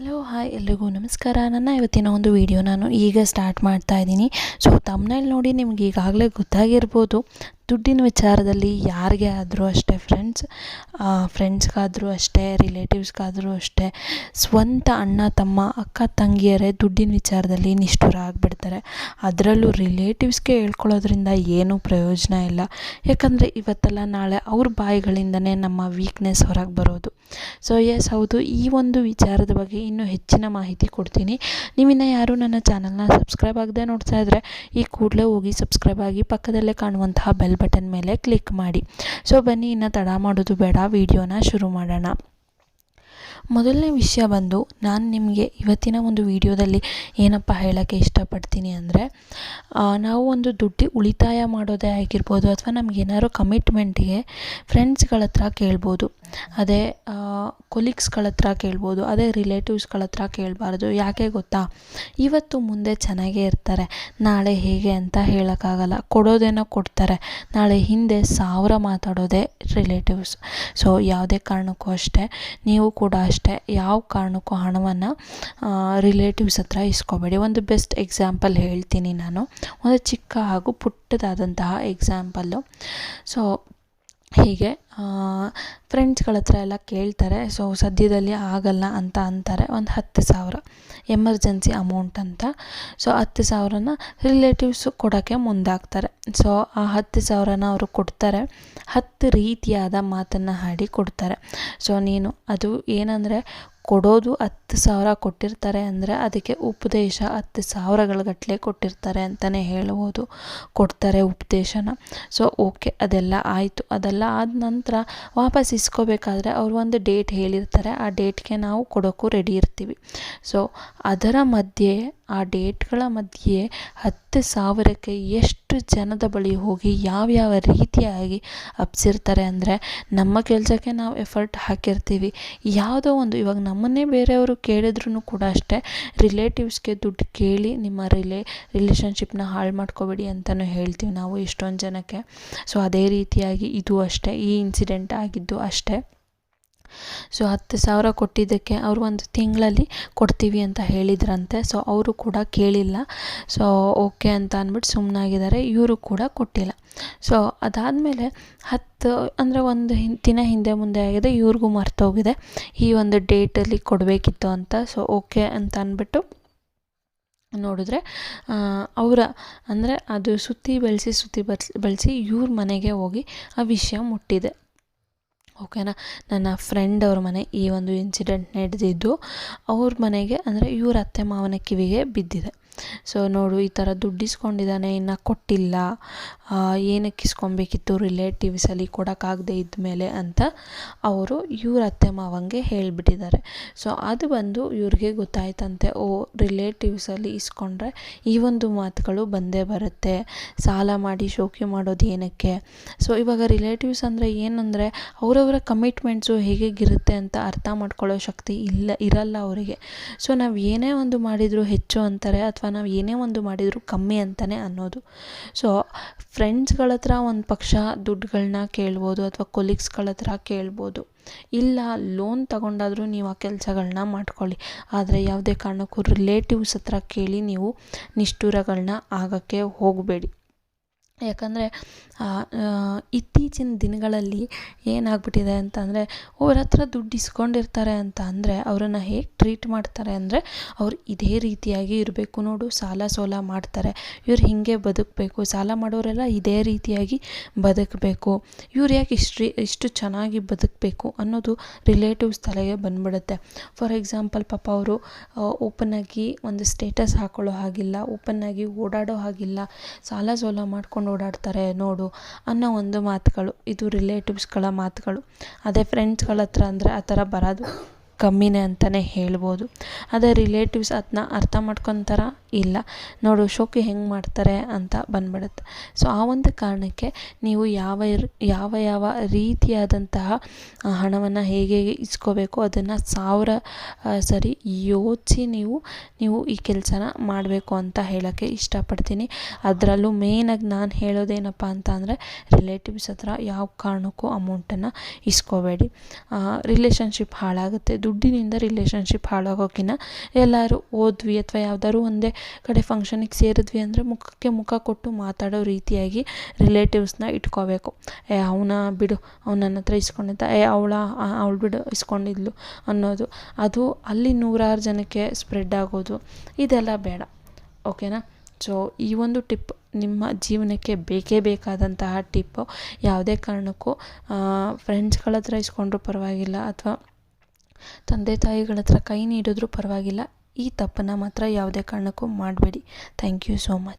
Hello, hi ಎಲ್ರಿಗೂ ನಮಸ್ಕಾರ. ನನ್ನ ಇವತ್ತಿನ ಒಂದು ವಿಡಿಯೋ ನಾನು ಈಗ ಸ್ಟಾರ್ಟ್ ಮಾಡ್ತಾ ಇದ್ದೀನಿ. ಸೊ ತಮ್ಮನೇಲಿ ನೋಡಿ ನಿಮ್ಗೆ ಈಗಾಗಲೇ ಗೊತ್ತಾಗಿರ್ಬೋದು. ದುಡ್ಡಿನ ವಿಚಾರದಲ್ಲಿ ಯಾರಿಗೆ ಆದರೂ ಅಷ್ಟೇ ಫ್ರೆಂಡ್ಸ್ ಫ್ರೆಂಡ್ಸ್ಗಾದರೂ ಅಷ್ಟೇ ರಿಲೇಟಿವ್ಸ್ಗಾದರೂ ಅಷ್ಟೇ, ಸ್ವಂತ ಅಣ್ಣ, ತಮ್ಮ, ಅಕ್ಕ, ತಂಗಿಯರೇ ದುಡ್ಡಿನ ವಿಚಾರದಲ್ಲಿ ನಿಷ್ಠುರ ಆಗಿಬಿಡ್ತಾರೆ ಅದರಲ್ಲೂ ರಿಲೇಟಿವ್ಸ್ಗೆ ಹೇಳ್ಕೊಳ್ಳೋದ್ರಿಂದ ಏನೂ ಪ್ರಯೋಜನ ಇಲ್ಲ. ಯಾಕಂದರೆ ಇವತ್ತಲ್ಲ, ನಾಳೆ ಅವ್ರ ಬಾಯಿಗಳಿಂದನೇ ನಮ್ಮ ವೀಕ್ನೆಸ್ ಹೊರಗೆ ಬರೋದು. ಸೊ ಎಸ್ ಹೌದು, ಈ ಒಂದು ವಿಚಾರದ ಬಗ್ಗೆ ಇನ್ನೂ ಹೆಚ್ಚಿನ ಮಾಹಿತಿ ಕೊಡ್ತೀನಿ. ನೀವಿನ್ನ ಯಾರು ನನ್ನ ಚಾನಲ್ನ ಸಬ್ಸ್ಕ್ರೈಬ್ ಆಗದೆ ನೋಡ್ತಾ ಇದ್ದರೆ ಈ ಕೂಡಲೇ ಹೋಗಿ ಸಬ್ಸ್ಕ್ರೈಬ್ ಆಗಿ ಪಕ್ಕದಲ್ಲೇ ಕಾಣುವಂತಹ ಬೆಲ್ ಬಟನ್ ಮೇಲೆ ಕ್ಲಿಕ್ ಮಾಡಿ. ಸೊ ಬನ್ನಿ ಇನ್ನು ತಡ ಮಾಡೋದು ಬೇಡ ವಿಡಿಯೋನ ಶುರು ಮಾಡೋಣ. ಮೊದಲನೇ ವಿಷಯ ಬಂದು ನಾನು ನಿಮಗೆ ಇವತ್ತಿನ ಒಂದು ವಿಡಿಯೋದಲ್ಲಿ ಏನಪ್ಪ ಹೇಳೋಕ್ಕೆ ಇಷ್ಟಪಡ್ತೀನಿ ಅಂದರೆ ನಾವು ಒಂದು ದುಡ್ಡು ಉಳಿತಾಯ ಮಾಡೋದೇ ಆಗಿರ್ಬೋದು ಅಥವಾ ನಮಗೇನಾದ್ರು ಕಮಿಟ್ಮೆಂಟಿಗೆ ಫ್ರೆಂಡ್ಸ್ಗಳ ಹತ್ರ ಕೇಳ್ಬೋದು, ಅದೇ ಕೊಲೀಗ್ಸ್ಗಳ ಹತ್ರ ಕೇಳ್ಬೋದು, ಅದೇ ರಿಲೇಟಿವ್ಸ್ಗಳ ಹತ್ರ ಕೇಳಬಾರ್ದು, ಯಾಕೆ ಗೊತ್ತಾ? ಇವತ್ತು ಮುಂದೆ ಚೆನ್ನಾಗೇ ಇರ್ತಾರೆ, ನಾಳೆ ಹೇಗೆ ಅಂತ ಹೇಳೋಕ್ಕಾಗಲ್ಲ, ಕೊಡೋದೇನೋ ಕೊಡ್ತಾರೆ, ನಾಳೆ ಹಿಂದೆ ಸಾವಿರ ಮಾತಾಡೋದೇ ರಿಲೇಟಿವ್ಸ್ ಸೊ ಯಾವುದೇ ಕಾರಣಕ್ಕೂ ಅಷ್ಟೇ, ನೀವು ಕೂಡ ಅಷ್ಟೇ ಯಾವ ಕಾರಣಕ್ಕೂ ಹಣವನ್ನು ರಿಲೇಟಿವ್ಸ್ ಹತ್ರ ಇಸ್ಕೋಬೇಡಿ. ಒಂದು ಬೆಸ್ಟ್ ಎಕ್ಸಾಂಪಲ್ ಹೇಳ್ತೀನಿ ನಾನು. ಒಂದು ಚಿಕ್ಕ ಹಾಗೂ ಪುಟ್ಟದಾದಂತಹ ಎಕ್ಸಾಂಪಲ್ಲು ಸೊ ಹೀಗೆ ಫ್ರೆಂಡ್ಸ್ಗಳ ಹತ್ರ ಎಲ್ಲ ಕೇಳ್ತಾರೆ, ಸೊ, ಸದ್ಯದಲ್ಲಿ ಆಗಲ್ಲ ಅಂತ ಅಂತಾರೆ, ಒಂದು ಹತ್ತು ಸಾವಿರ ಎಮರ್ಜೆನ್ಸಿ ಅಮೌಂಟ್ ಅಂತ. ಸೊ ಹತ್ತು ಸಾವಿರನ ರಿಲೇಟಿವ್ಸು ಕೊಡೋಕ್ಕೆ ಮುಂದಾಗ್ತಾರೆ. ಸೊ ಆ ಹತ್ತು ಸಾವಿರನ ಅವರು ಕೊಡ್ತಾರೆ, ಹತ್ತು ರೀತಿಯಾದ ಮಾತನ್ನು ಹಾಡಿ ಕೊಡ್ತಾರೆ. ಸೊ ನೀನು ಅದು ಏನಂದರೆ ಕೊಡೋದು ಹತ್ತು ಸಾವಿರ ಕೊಟ್ಟಿರ್ತಾರೆ ಅಂದರೆ ಅದಕ್ಕೆ ಉಪದೇಶ ಹತ್ತು ಸಾವಿರಗಳ ಗಟ್ಟಲೆ ಕೊಟ್ಟಿರ್ತಾರೆ ಅಂತಲೇ ಹೇಳ್ಬೋದು. ಕೊಡ್ತಾರೆ ಉಪದೇಶನ. ಸೊ ಓಕೆ ಅದೆಲ್ಲ ಆಯಿತು. ಅದೆಲ್ಲ ಆದ ನಂತರ ವಾಪಸ್ ಇಸ್ಕೋಬೇಕಾದ್ರೆ ಅವರು ಒಂದು ಡೇಟ್ ಹೇಳಿರ್ತಾರೆ. ಆ ಡೇಟ್ಗೆ ನಾವು ಕೊಡೋಕ್ಕೂ ರೆಡಿ ಇರ್ತೀವಿ. ಸೊ ಅದರ ಮಧ್ಯೆ, ಆ ಡೇಟ್ಗಳ ಮಧ್ಯೆ ಹತ್ತು ಸಾವಿರಕ್ಕೆ ಎಷ್ಟು ಜನದ ಬಳಿ ಹೋಗಿ ಯಾವ್ಯಾವ ರೀತಿಯಾಗಿ ಅಪ್ಸಿರ್ತಾರೆ ಅಂದರೆ ನಮ್ಮ ಕೆಲಸಕ್ಕೆ ನಾವು ಎಫರ್ಟ್ ಹಾಕಿರ್ತೀವಿ. ಯಾವುದೋ ಒಂದು ಇವಾಗ ನಮ್ಮನ್ನೇ ಬೇರೆಯವರು ಕೇಳಿದ್ರು ಕೂಡ ಅಷ್ಟೇ ರಿಲೇಟಿವ್ಸ್ಗೆ ದುಡ್ಡು ಕೇಳಿ ನಿಮ್ಮ ರಿಲೇ ರಿಲೇಷನ್ಶಿಪ್ನ ಹಾಳು ಮಾಡ್ಕೋಬೇಡಿ ಅಂತಲೂ ಹೇಳ್ತೀವಿ ನಾವು ಎಷ್ಟೊಂದು ಜನಕ್ಕೆ. ಸೊ ಅದೇ ರೀತಿಯಾಗಿ ಇದು ಅಷ್ಟೇ, ಈ ಇನ್ಸಿಡೆಂಟ್ ಆಗಿದ್ದು ಅಷ್ಟೇ. ಸೊ ಹತ್ತು ಸಾವಿರ ಕೊಟ್ಟಿದ್ದಕ್ಕೆ ಅವರು ಒಂದು ತಿಂಗಳಲ್ಲಿ ಕೊಡ್ತೀವಿ ಅಂತ ಹೇಳಿದ್ರಂತೆ. ಸೊ ಅವರು ಕೂಡ ಕೇಳಿಲ್ಲ. ಸೊ ಓಕೆ ಅಂತ ಅಂದ್ಬಿಟ್ಟು ಸುಮ್ಮನಾಗಿದ್ದಾರೆ ಇವರು ಕೂಡ ಕೊಟ್ಟಿಲ್ಲ. ಸೊ ಅದಾದಮೇಲೆ ಹತ್ತು, ಅಂದರೆ ಒಂದು ದಿನ ಹಿಂದೆ ಮುಂದೆ ಆಗಿದೆ. ಇವ್ರಿಗೂ ಮರ್ತೋಗಿದೆ. ಈ ಒಂದು ಡೇಟಲ್ಲಿ ಕೊಡಬೇಕಿತ್ತು ಅಂತ. ಸೊ ಓಕೆ ಅಂತ ಅಂದ್ಬಿಟ್ಟು ನೋಡಿದ್ರೆ ಅವರ, ಅಂದರೆ ಅದು ಸುತ್ತಿ ಬೆಳೆಸಿ ಸುತ್ತಿ ಬಳಸಿ ಬೆಳೆಸಿ ಇವ್ರ ಮನೆಗೆ ಹೋಗಿ ಆ ವಿಷಯ ಮುಟ್ಟಿದೆ. ಓಕೆನಾ? ನನ್ನ ಫ್ರೆಂಡ್ ಅವ್ರ ಮನೆ ಈ ಒಂದು ಇನ್ಸಿಡೆಂಟ್ ನಡೆದಿದ್ದು, ಅವ್ರ ಮನೆಗೆ ಅಂದರೆ ಇವ್ರ ಅತ್ತೆ ಮಾವನ ಕಿವಿಗೆ ಬಿದ್ದಿದೆ. ಸೊ ನೋಡು, ಈ ಥರ ದುಡ್ಡು ಇಸ್ಕೊಂಡಿದ್ದಾನೆ ಇನ್ನು ಕೊಟ್ಟಿಲ್ಲ. ಏನಕ್ಕೆ ಇಸ್ಕೊಬೇಕಿತ್ತು ರಿಲೇಟಿವ್ಸಲ್ಲಿ ಕೊಡೋಕ್ಕಾಗದೆ ಇದ್ಮೇಲೆ ಅಂತ ಅವರು ಇವ್ರ ಅತ್ತೆ ಮಾವಂಗೆ ಹೇಳಿಬಿಟ್ಟಿದ್ದಾರೆ. ಸೊ ಅದು ಬಂದು ಇವ್ರಿಗೆ ಗೊತ್ತಾಯ್ತಂತೆ, ಓ ರಿಲೇಟಿವ್ಸಲ್ಲಿ ಇಸ್ಕೊಂಡ್ರೆ ಈ ಒಂದು ಮಾತುಗಳು ಬಂದೇ ಬರುತ್ತೆ. ಸಾಲ ಮಾಡಿ ಶೋಕಿ ಮಾಡೋದು ಏನಕ್ಕೆ? ಸೊ ಇವಾಗ ರಿಲೇಟಿವ್ಸ್ ಅಂದರೆ ಏನಂದರೆ, ಅವರವರ ಕಮಿಟ್ಮೆಂಟ್ಸು ಹೇಗಿರುತ್ತೆ ಅಂತ ಅರ್ಥ ಮಾಡ್ಕೊಳ್ಳೋ ಶಕ್ತಿ ಇಲ್ಲ, ಇರಲ್ಲ ಅವರಿಗೆ. ಸೊ ನಾವು ಏನೇ ಒಂದು ಮಾಡಿದರೂ ಹೆಚ್ಚು ಅಂತಾರೆ ಅಥವಾ ನಾವು ಏನೇ ಒಂದು ಮಾಡಿದರೂ ಕಮ್ಮಿ ಅಂತಲೇ ಅನ್ನೋದು. ಸೊ ಫ್ರೆಂಡ್ಸ್ಗಳ ಹತ್ರ ಒಂದು ಪಕ್ಷ ದುಡ್ಡುಗಳನ್ನ ಕೇಳ್ಬೋದು ಅಥವಾ ಕೊಲೀಗ್ಸ್ಗಳ ಹತ್ರ ಕೇಳ್ಬೋದು. ಇಲ್ಲ ಲೋನ್ ತಗೊಂಡಾದರೂ ನೀವು ಆ ಕೆಲಸಗಳನ್ನ ಮಾಡ್ಕೊಳ್ಳಿ. ಆದರೆ ಯಾವುದೇ ಕಾರಣಕ್ಕೂ ರಿಲೇಟಿವ್ಸ್ ಹತ್ರ ಕೇಳಿ ನೀವು ನಿಷ್ಠುರಗಳನ್ನ ಆಗೋಕ್ಕೆ ಹೋಗಬೇಡಿ. ಯಾಕಂದರೆ ಇತ್ತೀಚಿನ ದಿನಗಳಲ್ಲಿ ಏನಾಗ್ಬಿಟ್ಟಿದೆ ಅಂತಂದರೆ, ಅವ್ರ ಹತ್ರ ದುಡ್ಡು ಇಸ್ಕೊಂಡಿರ್ತಾರೆ ಅಂತ ಅಂದರೆ, ಅವರನ್ನು ಹೇಗೆ ಟ್ರೀಟ್ ಮಾಡ್ತಾರೆ ಅಂದರೆ, ಅವ್ರು ಇದೇ ರೀತಿಯಾಗಿ ಇರಬೇಕು ನೋಡು, ಸಾಲ ಸೋಲ ಮಾಡ್ತಾರೆ. ಇವ್ರು ಹೀಗೆ ಬದುಕಬೇಕು, ಸಾಲ ಮಾಡೋರೆಲ್ಲ ಇದೇ ರೀತಿಯಾಗಿ ಬದುಕಬೇಕು. ಇವ್ರು ಯಾಕೆ ಇಷ್ಟು ಇಷ್ಟು ಚೆನ್ನಾಗಿ ಬದುಕಬೇಕು ಅನ್ನೋದು ರಿಲೇಟಿವ್ಸ್ ತಲೆಗೆ ಬಂದ್ಬಿಡುತ್ತೆ. ಫಾರ್ ಎಕ್ಸಾಂಪಲ್ ಪಾಪ ಅವರು ಓಪನ್ನಾಗಿ ಒಂದು ಸ್ಟೇಟಸ್ ಹಾಕೊಳ್ಳೋ ಹಾಗಿಲ್ಲ ಓಪನ್ನಾಗಿ ಓಡಾಡೋ ಹಾಗಿಲ್ಲ, ಸಾಲ ಸೋಲ ಮಾಡ್ಕೊಂಡು ಓಡಾಡ್ತಾರೆ, ನೋಡು, ಅನ್ನೋ ಒಂದು ಮಾತುಗಳು. ಇದು ರಿಲೇಟಿವ್ಸ್ಗಳ ಮಾತುಗಳು. ಅದೇ ಫ್ರೆಂಡ್ಸ್ಗಳ ಹತ್ರ ಅಂದರೆ ಆ ಥರ ಬರೋದು ಕಮ್ಮಿನೇ ಅಂತಲೇ ಹೇಳ್ಬೋದು. ಅದೇ ರಿಲೇಟಿವ್ಸ್ ಅದನ್ನ ಅರ್ಥ ಮಾಡ್ಕೊತಾರ ಇಲ್ಲ. ನೋಡು, ಶೋಕಿ ಹೆಂಗೆ ಮಾಡ್ತಾರೆ ಅಂತ ಬಂದ್ಬಿಡುತ್ತೆ. ಸೊ ಆ ಒಂದು ಕಾರಣಕ್ಕೆ ನೀವು ಯಾವ ಯಾವ ಯಾವ ರೀತಿಯಾದಂತಹ ಹಣವನ್ನು ಹೇಗೆ ಇಸ್ಕೋಬೇಕು ಅದನ್ನು ಸಾವಿರ ಸರಿ ಯೋಚಿಸಿ ನೀವು ನೀವು ಈ ಕೆಲಸನ ಮಾಡಬೇಕು ಅಂತ ಹೇಳೋಕ್ಕೆ ಇಷ್ಟಪಡ್ತೀನಿ. ಅದರಲ್ಲೂ ಮೇಯ್ನಾಗಿ ನಾನು ಹೇಳೋದೇನಪ್ಪ ಅಂತ ಅಂದರೆ ರಿಲೇಟಿವ್ಸ್ ಹತ್ರ ಯಾವ ಕಾರಣಕ್ಕೂ ಅಮೌಂಟನ್ನು ಇಸ್ಕೋಬೇಡಿ. ರಿಲೇಷನ್ಶಿಪ್ ಹಾಳಾಗುತ್ತೆ. ದುಡ್ಡಿನಿಂದ ರಿಲೇಷನ್ಶಿಪ್ ಹಾಳಾಗೋಕ್ಕಿಂತ ಎಲ್ಲರೂ ಓದ್ವಿ ಅಥವಾ ಯಾವ್ದಾದ್ರು ಒಂದೇ ಕಡೆ ಫಂಕ್ಷನಿಗೆ ಸೇರಿದ್ವಿ ಅಂದರೆ ಮುಖಕ್ಕೆ ಮುಖ ಕೊಟ್ಟು ಮಾತಾಡೋ ರೀತಿಯಾಗಿ ರಿಲೇಟಿವ್ಸ್ನ ಇಟ್ಕೋಬೇಕು. ಏ, ಅವನ ಬಿಡು, ಅವ್ನು ನನ್ನ ಹತ್ರ ಇಸ್ಕೊಂಡಿದ್ದ, ಏ, ಅವಳ ಅವಳು ಬಿಡು, ಇಸ್ಕೊಂಡಿದ್ಲು ಅನ್ನೋದು. ಅದು ಅಲ್ಲಿ ನೂರಾರು ಜನಕ್ಕೆ ಸ್ಪ್ರೆಡ್ ಆಗೋದು. ಇದೆಲ್ಲ ಬೇಡ. ಓಕೆನಾ ಸೊ ಈ ಒಂದು ಟಿಪ್ ನಿಮ್ಮ ಜೀವನಕ್ಕೆ ಬೇಕೇ ಬೇಕಾದಂತಹ ಟಿಪ್ಪು ಯಾವುದೇ ಕಾರಣಕ್ಕೂ ಫ್ರೆಂಡ್ಸ್ಗಳ ಹತ್ರ ಇಸ್ಕೊಂಡ್ರೂ ಪರವಾಗಿಲ್ಲ, ಅಥವಾ ತಂದೆ ತಾಯಿಗಳ ಹತ್ರ ಕೈ ನೀಡಿದ್ರೂ ಪರವಾಗಿಲ್ಲ. ಈ ತಪ್ಪನ್ನು ಮಾತ್ರ ಯಾವುದೇ ಕಾರಣಕ್ಕೂ ಮಾಡಬೇಡಿ. Thank you so much